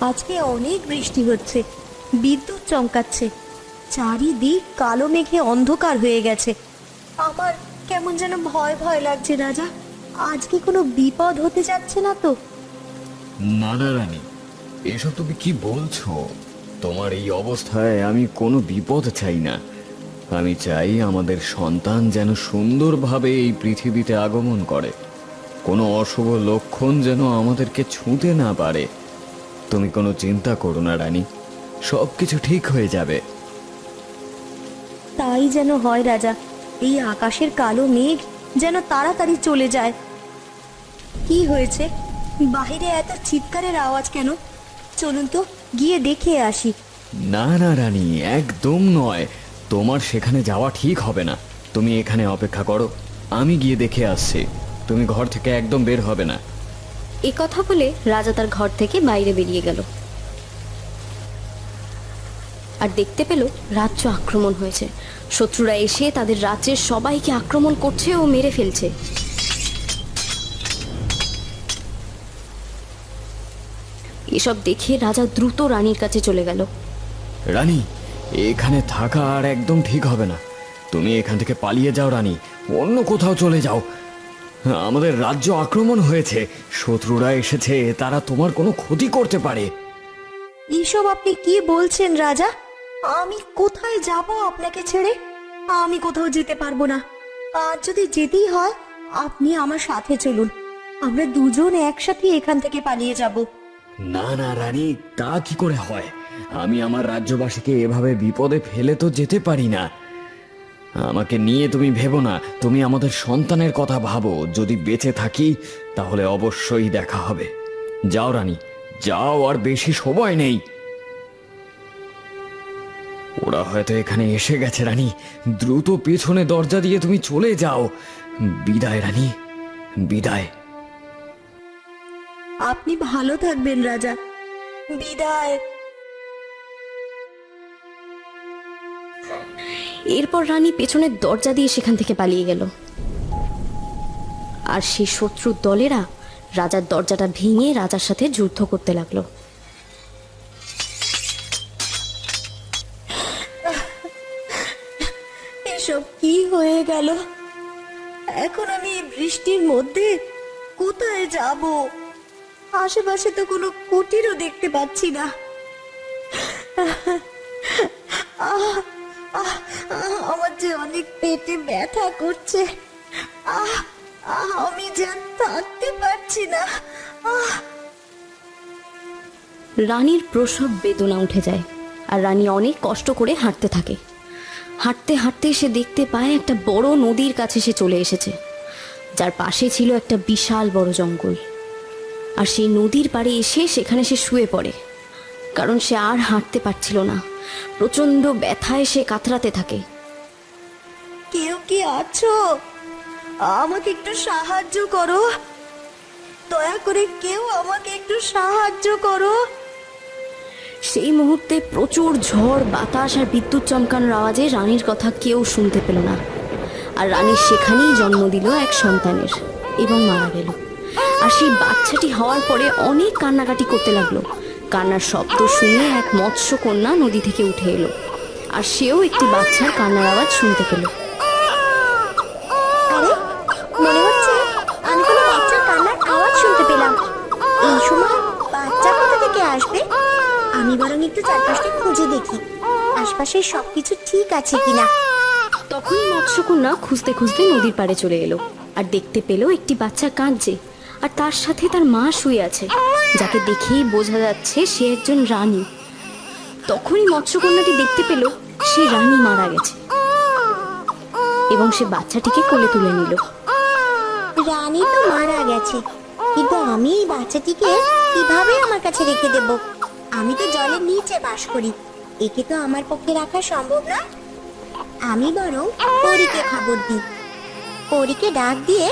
আজকে অনেক বৃষ্টি হচ্ছে। বিদ্যুৎ চমকাচ্ছে। চারিদিক কালো মেঘে অন্ধকার হয়ে গেছে। আমার কেমন যেন ভয় ভয় লাগছে, রাজা। আজকে কোনো বিপদ হতে যাচ্ছে না তো? না, রানী। এসব তুমি কি বলছো? তোমার এই অবস্থায় আমি কোনো বিপদ চাই না। আমি চাই আমাদের সন্তান যেন সুন্দরভাবে এই পৃথিবীতে আগমন করে। কোনো অশুভ লক্ষণ যেন আমাদেরকে ছুঁতে না পারে। তুমি কোনো চিন্তা করো না রানী। সব কিছু ঠিক হয়ে যাবে। তাই যেন হয় রাজা। এই আকাশের কালো মেঘ যেন তাড়াতাড়ি চলে যায়। কি হয়েছে? বাইরে এত চিৎকারের আওয়াজ কেন? চলুন তো গিয়ে দেখে আসি। না না রানী একদম নয়। তোমার সেখানে যাওয়া ঠিক হবে না। তুমি এখানে অপেক্ষা করো। আমি গিয়ে দেখে আসছি। তুমি ঘর থেকে একদম বের হবে না। এ কথা বলে রাজা তার ঘর থেকে বাইরে বেরিয়ে গেল। আর দেখতে পেল রাজ্য আক্রমণ হয়েছে। শত্রুরা এসে তাদের রাজ্যের সবাইকে আক্রমণ করছে ও মেরে ফেলছে। এসব দেখে রাজা দ্রুত রানীর কাছে চলে গেল। রানী, এখানে থাকা আর একদম ঠিক হবে না। তুমি এখান থেকে পালিয়ে যাও রানী, অন্য কোথাও চলে যাও। আমাদের রাজ্য আক্রমণ হয়েছে। শত্রুরা এসেছে তারা তোমার কোনো ক্ষতি করতে পারে। এসব আপনি কি বলছেন রাজা? আমি কোথায় যাব আপনাকে ছেড়ে? আমি কোথাও যেতে পারব না। আর যদি যেতেই হয় আপনি আমার সাথে চলুন। আমরা দুজন একসাথে এখান থেকে পালিয়ে যাব। না না রানী তা কি করে হয়? আমি আমার রাজ্যবাসীকে এভাবে বিপদে ফেলে তো যেতে পারি না। আমাকে নিয়ে তুমি ভেবো না, তুমি আমাদের সন্তানের কথা ভাবো। যদি বেঁচে থাকি, তাহলে অবশ্যই দেখা হবে। যাও, রানী, যাও, আর বেশি সময় নেই। ওরা হয়তো এখানে এসে গেছে, রানী। দ্রুত পেছনে দরজা দিয়ে তুমি চলে যাও। বিদায়, রানী, বিদায়। আপনি ভালো থাকবেন, রাজা। বিদায়। এরপর রানী পেছনের দরজা দিয়ে সেখান থেকে পালিয়ে গেল। আর সেই শত্রুর দলেরা রাজার দরজাটা ভেঙে রাজার সাথে যুদ্ধ করতে লাগল। এসব কি হয়ে গেল? এখন আমি বৃষ্টির মধ্যে কোথায় যাব? আশেপাশে তো কোনো কুটিরও দেখতে পাচ্ছি না। আহ, আমার যে অনেক পেটে ব্যথা করছে। আহ, আমি যে আর থাকতে পারছি না। আহ। রানীর প্রসব বেদনা উঠে যায় আর রানী অনেক কষ্ট করে হাঁটতে থাকে। হাঁটতে হাঁটতে সে দেখতে পায় একটা বড় নদীর কাছে সে চলে এসেছে যার পাশে ছিল একটা বিশাল বড় জঙ্গল। আর সেই নদীর পাড়ে এসে সেখানে সে শুয়ে পড়ে কারণ সে আর হাঁটতে পারছিল না। প্রচণ্ড ব্যথায় সে কাতরাতে থাকে। কেউ কি আছো? আমাকে একটু সাহায্য করো। দয়া করে কেউ আমাকে একটু সাহায্য করো। সেই মুহূর্তে প্রচুর ঝড় বাতাস আর বিদ্যুৎ চমকানোর আওয়াজে রানীর কথা কেউ শুনতে পেল না। আর রানী সেখানেই জন্ম দিল এক সন্তানের এবং মারা গেল। আর সেই বাচ্চাটি হওয়ার পরে অনেক কান্নাকাটি করতে লাগল। কান্নার শব্দ শুনে এক মৎস্য কন্যা নদী থেকে উঠে এলো। আর সেও একটি বাচ্চার কান্নার আওয়াজ শুনতে পেল। আরে মনে হচ্ছে আমি কোনো বাচ্চার কান্নার আওয়াজ শুনতে পেলাম। এই সময় বাচ্চা কোথা থেকে আসবে? আমি বরং একটু চারপাশটা খুঁজে দেখি। আশপাশের সবকিছু ঠিক আছে কিনা? তখনই মৎস্যকন্যা খুঁজতে খুঁজতে নদীর পাড়ে চলে এলো আর দেখতে পেল একটি বাচ্চা কাঁদছে আর তার সাথে তার মা শুয়ে আছে। যাকে দেখেই বোঝা যাচ্ছে সে একজন রানী। তখনই মৎস্যকন্যাটি দেখতে পেল, সে রানী মারা গেছে। এবং সে বাচ্চাটিকে কোলে তুলে নিল। রানী তো মারা গেছে, কিন্তু আমি এই বাচ্চাটিকে কীভাবে আমার কাছে রেখে দেব? আমি তো জলের নিচে বাস করি, একে তো আমার পক্ষে রাখা সম্ভব না আমি বরং পরীকে খবর দিই, পরীকে ডাক দিয়ে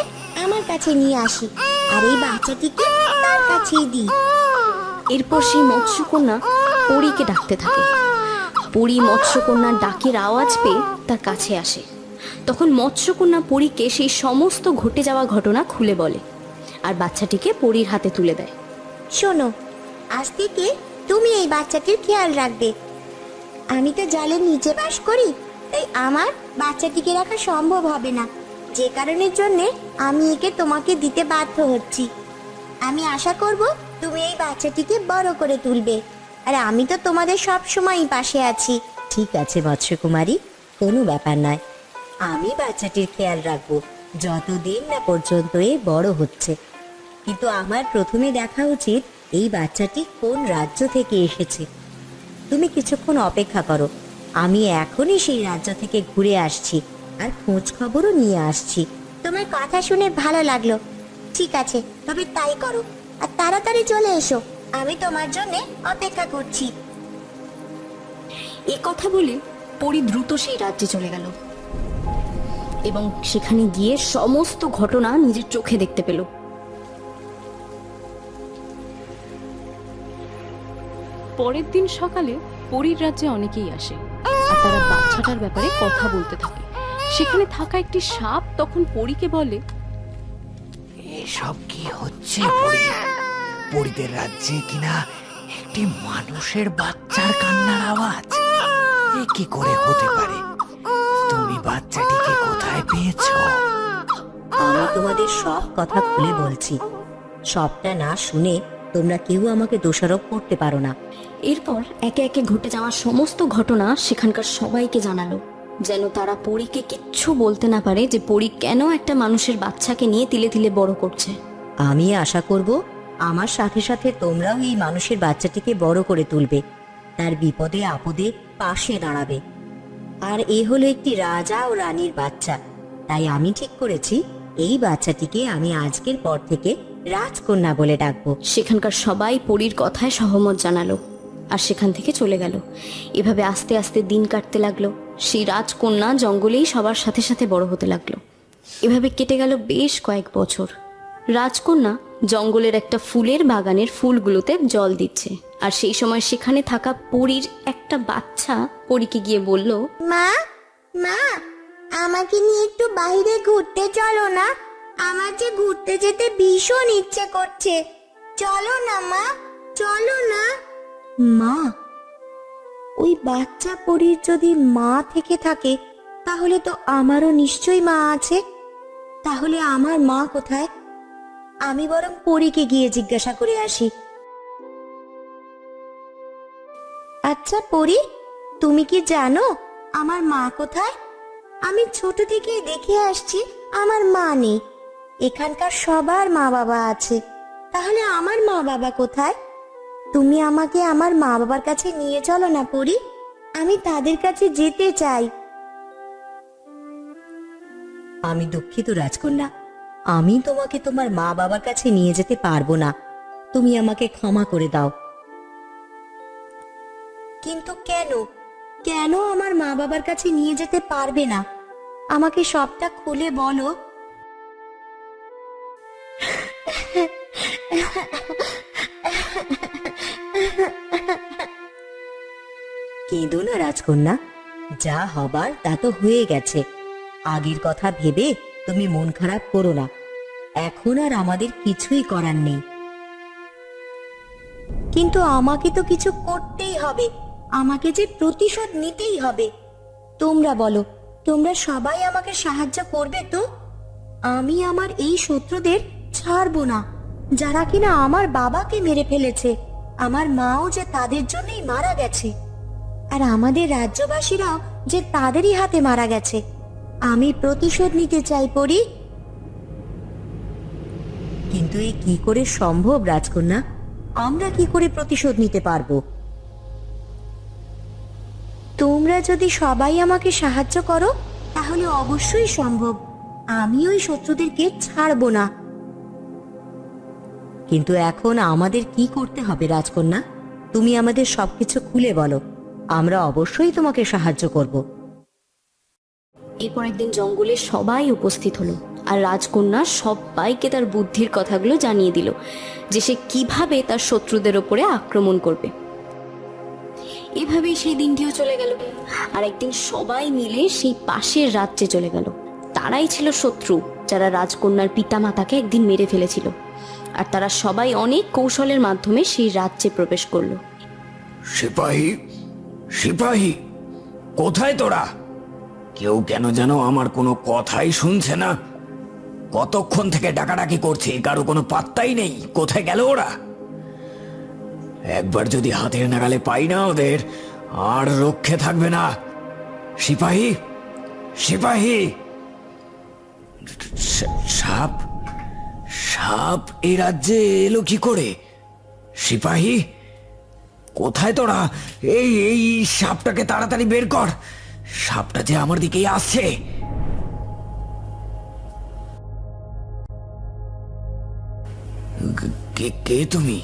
আমার কাছে নিয়ে আসি। আর এই বাচ্চাটিকে তার কাছেই দিই। এরপর সেই মৎস্যকন্যা পরীকে ডাকতে থাকে। পরী মৎস্যকন্যার ডাকের আওয়াজ পেয়ে তার কাছে আসে। তখন মৎস্যকন্যা পরীকে সেই সমস্ত ঘটে যাওয়া ঘটনা খুলে বলে আর বাচ্চাটিকে পরীর হাতে তুলে দেয়। শোনো, আজ থেকে তুমি এই বাচ্চাটির খেয়াল রাখবে। আমি তো জলের নিচে বাস করি, তাই আমার বাচ্চাটিকে রাখা সম্ভব হবে না। যে কারণের জন্য আমি একে তোমাকে দিতে বাধ্য হচ্ছি। আমি আশা করব তুমি এই বাচ্চাটিকে বড় করে তুলবে। আর আমি তো তোমাদের সব সময়ই পাশে আছি। ঠিক আছে মৎস্যকুমারী কোনো ব্যাপার নয়। আমি বাচ্চাটির খেয়াল রাখব, যতদিন না পর্যন্ত এ বড় হচ্ছে। কিন্তু আমার প্রথমে দেখা উচিত এই বাচ্চাটি কোন রাজ্য থেকে এসেছে। তুমি কিছুক্ষণ অপেক্ষা করো, আমি এখনই সেই রাজ্য থেকে ঘুরে আসছি। আর খোঁজ খবরও নিয়ে আসছি। তোমার কথা শুনে ভালো লাগল। ঠিক আছে, তবে তাই করো। আর তাড়াতাড়ি চলে এসো। আমি তোমার জন্য অপেক্ষা করছি। এ কথা বলে পরি দ্রুত সেই রাজ্যে চলে গেল। এবং সেখানে গিয়ে সমস্ত ঘটনা নিজের চোখে দেখতে পেল। পরের দিন সকালে পরীর রাজ্যে অনেকেই আসে। তারা বাচ্চাটার ব্যাপারে কথা বলতে থাকে। সেখানে থাকা একটি সাপ তখন পরীকে বলে এসব কি হচ্ছে পরি? পরিদের রাজ্যে কিনা একটি মানুষের বাচ্চার কান্নার আওয়াজ? এ কি করে হতে পারে? তুমি বাচ্চাটিকে কোথায় পেয়েছ? আমি তোমাদের সব কথা খুলে বলছি। সবটা না শুনে তোমরা কেউ আমাকে দোষারোপ করতে পারো না। এরপর একে একে ঘটে যাওয়া সমস্ত ঘটনা সেখানকার সবাইকে জানালো। যেন তারা পরীকে কিচ্ছু বলতে না পারে যে পরী কেন একটা মানুষের বাচ্চাকে নিয়ে তিলে তিলে বড় করছে। আমি আশা করব আমার সাথে সাথে তোমরাও এই মানুষের বাচ্চাটিকে বড় করে তুলবে। তার বিপদে আপদে পাশে দাঁড়াবে। আর এ হলো একটি রাজা ও রানীর বাচ্চা। তাই আমি ঠিক করেছি এই বাচ্চাটিকে আমি আজকের পর থেকে রাজকন্যা বলে ডাকবো। সেখানকার সবাই পরীর কথায় সহমত জানালো আর সেখান থেকে চলে গেল। এভাবে আস্তে আস্তে দিন কাটতে লাগল। সেই রাজকন্যা জঙ্গলেই সবার সাথে সাথে বড় হতে লাগল। এভাবে কেটে গেল বেশ কয়েক বছর। রাজকন্যা জঙ্গলের একটা ফুলের বাগানের ফুলগুলোতে জল দিচ্ছে। আর সেই সময় সেখানে থাকা পরীর একটা বাচ্চা পরীকে গিয়ে বলল মা মা আমাকে নিয়ে একটু বাইরে ঘুরতে চলো না। আমার যে ঘুরতে যেতে ভীষণ ইচ্ছে করছে। চলো না মা চলো না। মা ওই বাচ্চা পরীর যদি মা থেকে থাকে, তাহলে তো আমারও নিশ্চয়ই মা আছে। তাহলে আমার মা কোথায়? আমি বরং পরীকে গিয়ে জিজ্ঞাসা করে আসি। আচ্ছা পরি, তুমি কি জানো আমার মা কোথায়? আমি ছোট থেকেই দেখে আসছি আমার মা নেই। এখানকার সবার মা বাবা আছে। তাহলে আমার মা বাবা কোথায়? তুমি আমাকে আমার মা বাবার কাছে নিয়ে চলো না, পরি। আমি তাদের কাছে যেতে চাই। আমি দুঃখিত, রাজকন্যা। আমি তোমাকে তোমার মা বাবার কাছে নিয়ে যেতে পারব না। তুমি আমাকে ক্ষমা করে দাও। কিন্তু কেন? কেন আমার মা বাবার কাছে নিয়ে যেতে পারবে না? আমাকে সবটা খুলে বলো। কেঁদো না রাজকন্যা, যা হবার তা তো হয়ে গেছে। আগের কথা ভেবে তুমি মন খারাপ করো না। এখন আর আমাদের কিছুই করার নেই। কিন্তু আমাকে তো কিছু করতেই হবে। আমাকে যে প্রতিশোধ নিতেই হবে। তোমরা বলো, তোমরা সবাই আমাকে সাহায্য করবে তো? আমি আমার এই শত্রুদের ছাড়বো না, যারা কিনা আমার বাবাকে মেরে ফেলেছে। আমার মাও যে তাদের জন্যই মারা গেছে। আর আমাদের রাজ্যবাসীরাও যে তাদেরই হাতে মারা গেছে। আমি প্রতিশোধ নিতে চাই পড়ি কিন্তু এ কি করে সম্ভব, রাজকন্যা? আমরা কি করে প্রতিশোধ নিতে পারব? তোমরা যদি সবাই আমাকে সাহায্য করো, তাহলে অবশ্যই সম্ভব। আমি ওই শত্রুদেরকে ছাড়বো না। কিন্তু এখন আমাদের কি করতে হবে, রাজকন্যা? তুমি আমাদের সবকিছু খুলে বলো। আমরা অবশ্যই তোমাকে সাহায্য করব। এরপর একদিন জঙ্গলে সবাই উপস্থিত হলো আর রাজকন্যা সবাইকে তার বুদ্ধির কথাগুলো জানিয়ে দিল যে সে কীভাবে তার শত্রুদের ওপরে আক্রমণ করবে। এভাবেই সেই দিনটিও চলে গেল আর একদিন সবাই মিলে সেই পাশের রাজ্যে চলে গেল। তারাই ছিল শত্রু যারা রাজকন্যার পিতামাতাকে একদিন মেরে ফেলেছিল। আর তারা সবাই অনেক কৌশলের মাধ্যমে সেই রাজ্যে প্রবেশ করল। সিপাহী সিপাহী, কোথায় তোরা? কেউ কেন যেন আমার কোনো কথাই শুনছে না। কতক্ষণ থেকে ডাকাডাকি করছে, কারও কোনো পাত্তাই নেই। কোথায় গেল ওরা? একবার যদি হাতের নাগালে পাই না ওদের, আর রক্ষে থাকবে না। সিপাহী সিপাহী! সাপ? সাপ এ রাজ্যে এলো কি করে? সিপাহী? কোথায় তোরা? এই এই সাপটাকে তাড়াতাড়ি বের কর। সাপটা যে আমার দিকেই আসছে। কে- কে তুমি?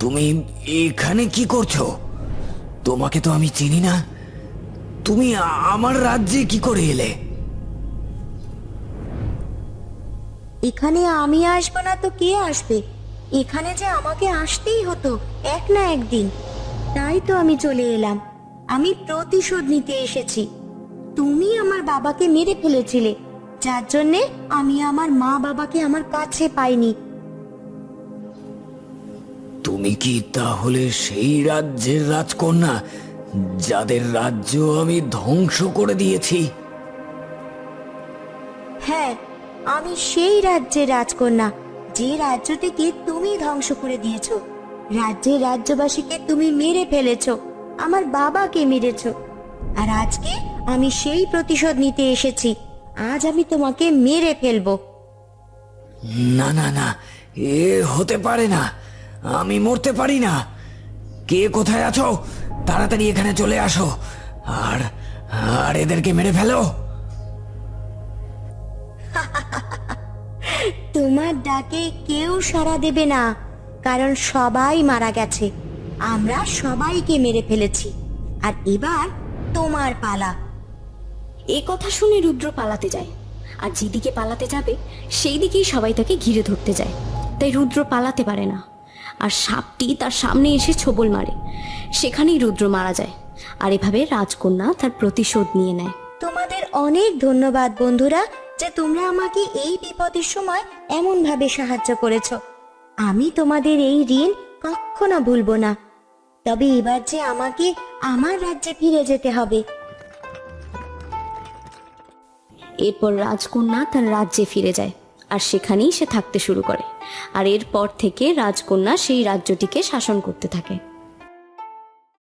তুমি এখানে কি করছ? তোমাকে তো আমি চিনি না। তুমি আমার রাজ্যে কি করে এলে? এখানে আমি আসব না তো কে আসবে? এখানে যে আমাকে আসতেই হতো এক না একদিন। তাই তো আমি চলে এলাম। আমি প্রতিশোধ নিতে এসেছি। তুমি আমার বাবাকে মেরে ফেলেছিলে যার জন্যে আমি আমার মা বাবাকে আমার কাছে পাইনি। তুমি কি তাহলে সেই রাজ্যের রাজকন্যা যাদের রাজ্য আমি ধ্বংস করে দিয়েছি? হ্যাঁ আমি সেই রাজ্যের রাজকন্যা, যে রাজ্যটিকে তুমি ধ্বংস করে দিয়েছ। রাজ্যের রাজ্যবাসীকে তুমি মেরে ফেলেছো, আমার বাবাকে মেরেছ। আর আজকে আমি সেই প্রতিশোধ নিতে এসেছি, আজ আমি তোমাকে মেরে ফেলব। না না না, এ হতে পারে না, আমি মরতে পারি না। কে কোথায় আছো? তাড়াতাড়ি এখানে চলে আসো। আর আর এদেরকে মেরে ফেলো। তোমার ডাকে কেউ সাড়া দেবে না কারণ সবাই মারা গেছে। আমরা সবাইকে মেরে ফেলেছি। আর এবার তোমার পালা। এ কথা শুনে রুদ্র পালাতে যায়। আর যেদিকে পালাতে যাবে সেই দিকেই সবাই তাকে ঘিরে ধরতে যায়। তাই রুদ্র পালাতে পারে না। আর সাপটি তার সামনে এসে ছোবল মারে। সেখানেই রুদ্র মারা যায়। আর এভাবে রাজকন্যা তার প্রতিশোধ নিয়ে নেয়। তোমাদের অনেক ধন্যবাদ বন্ধুরা। যে তোমরা আমাকে এই বিপদের সময় এমন ভাবে সাহায্য করেছ। আমি তোমাদের এই ঋণ কখনো ভুলবো না। তবে এবার যে আমাকে আমার রাজ্যে ফিরে যেতে হবে। এরপর রাজকন্যা তার রাজ্যে ফিরে যায় আর সেখানেই সে থাকতে শুরু করে। আর এরপর থেকে রাজকন্যা সেই রাজ্যটিকে শাসন করতে থাকে।